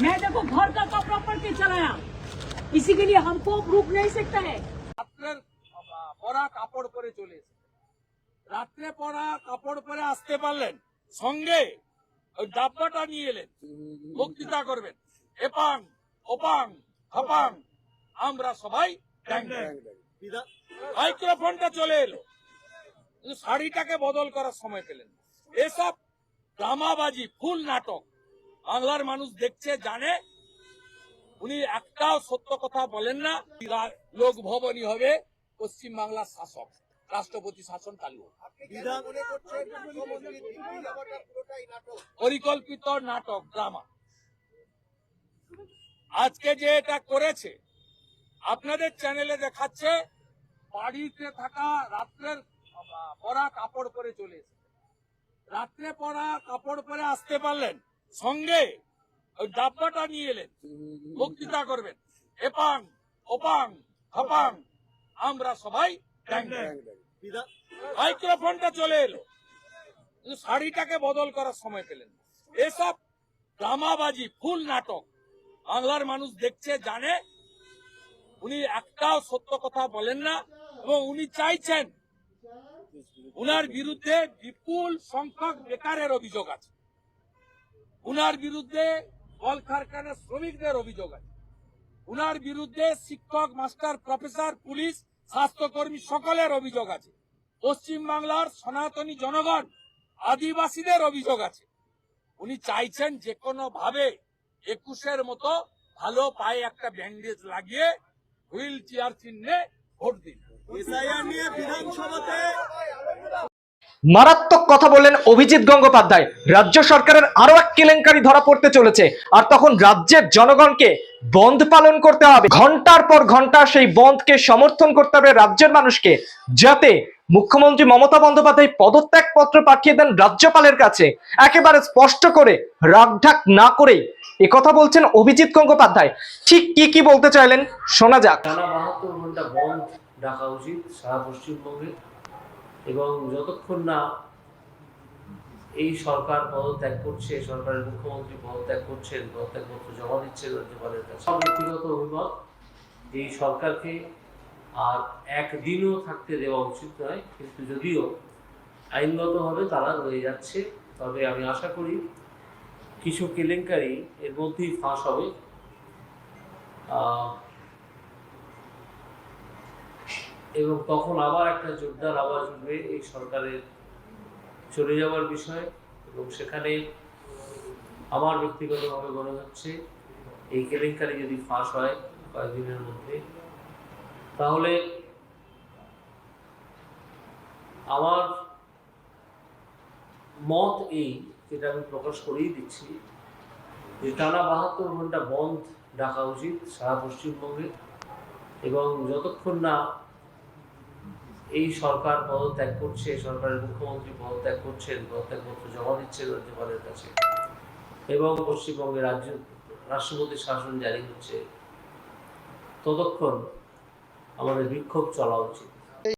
मैं देखो घर का कपड़ा पड़ के चलाया इसी के लिए हमको रुक नहीं सकता है রাত্রের পরা কাপড় পরে চলে এসেছে রাত্রে পরা কাপড় পরে আসতে পারলেন সঙ্গে ওই ডাব্বাটা নিয়ে এলেন বক্তৃতা করবেন এপাং ওপাং হপাং আমরা সবাই ট্যাং ট্যাং। মাইক্রোফোনটা চলে এলো কিন্তু শাড়িটাকে বদল করার সময় পেলেন না। এসব ড্রামাবাজি ফুল নাটক বাংলার মানুষ দেখছে জানে। উনি একটাও সত্য কথা বলেন না। লোক ভবনই হবে পশ্চিম বাংলার শাসক রাষ্ট্রপতি শাসন চালু। পরিকল্পিত নাটক ড্রামা। আজকে যে এটা করেছে আপনাদের চ্যানেলে দেখাচ্ছে বাড়িতে থাকা রাত্রের পরা কাপড় পরে চলে এসেছে। রাত্রে পরা কাপড় পরে আসতে পারলেন। সঙ্গে ওই ডাব্বাটা নিয়ে এলেন। বক্তৃতা করবেন। এপাং ওপাং হপাং আমরা সবাই। মাইক্রোফোনটা চলে এলো। কিন্তু শাড়িটাকে বদল করার সময় পেলেন। এসব ড্রামাবাজি ফুল নাটক। বাংলার মানুষ দেখছে জানে। উনি একটাও সত্য কথা বলেন না এবং উনি চাইছেন। উনার বিরুদ্ধে বিপুল সংখ্যক বেকারের অভিযোগ আছে। উনার বিরুদ্ধে কল কারখানার শ্রমিকদের অভিযোগ আছে। উনার বিরুদ্ধে শিক্ষক, মাস্টার, প্রফেসর, পুলিশ, স্বাস্থ্যকর্মী সকলের অভিযোগ আছে। পশ্চিম বাংলার সনাতনী জনগণ আদিবাসীদের অভিযোগ আছে। উনি চাইছেন যে কোনো ভাবে একুশের মতো ভালো পায়ে একটা ব্যান্ডেজ লাগিয়ে হুইল চেয়ার চিহ্নে ভোট দিন। এসআইআর নিয়ে বিধানসভাতে মারাত্মক কথা বললেন অভিজিৎ গঙ্গোপাধ্যায়। রাজ্য সরকারের আরও এক কেলেঙ্কারি ধরা পড়তে চলেছে। আর তখন রাজ্যের জনগণকে বন্ধ পালন করতে হবে। ঘণ্টার পর ঘণ্টা সেই বন্ধকে সমর্থন করতে হবে রাজ্যের মানুষকে, যাতে মুখ্যমন্ত্রী মমতা বন্দ্যোপাধ্যায় পদত্যাগ পত্র পাঠিয়ে দেন রাজ্যপালের কাছে। একেবারে স্পষ্ট করে, রাগঢাক না করেই কথা বলছেন অভিজিৎ গঙ্গোপাধ্যায়। ঠিক কি কি বলতে চাইলেন, শোনা যাক। বন্ধ ডাকা উচিত সারা পশ্চিমবঙ্গে। এবং যতক্ষণ না এই সরকার পদত্যাগ করছে সরকারের মুখ্যমন্ত্রী পদত্যাগ করছেন, পদত্যাগপত্র জমা দিচ্ছেন রাজ্যপালের কাছে ব্যক্তিগত অভিমত যে এই সরকারকে আর একদিনও থাকতে দেওয়া উচিত নয়, কিন্তু যদিও আইনগতভাবে তারা রয়ে যাচ্ছে, তবে আমি আশা করি কিছু কেলেঙ্কারি এর মধ্যেই ফাঁস হবে। এবং তখন আবার একটা জোরদার আওয়াজ উঠবে এই সরকারের চলে যাওয়ার বিষয়ে এবং সেখানে আমার ব্যক্তিগতভাবে মনে হচ্ছে এই কেলেঙ্কারি যদি ফাঁস হয় কয়েকদিনের মধ্যে, তাহলে আমার মত এই যেটা আমি প্রকাশ করেই দিচ্ছি যে টানা বাহাত্তর ঘণ্টা বন্ধ ডাকা উচিত সারা পশ্চিমবঙ্গে এবং যতক্ষণ না এই সরকার পদত্যাগ করছে সরকারের মুখ্যমন্ত্রী পদত্যাগ করছেন পদত্যাগপত্র জমা দিচ্ছেন রাজ্যপালের কাছে। এবং পশ্চিমবঙ্গে রাজ্য, রাষ্ট্রপতির শাসন জারি হচ্ছে। ততক্ষণ আমাদের বিক্ষোভ চলা উচিত।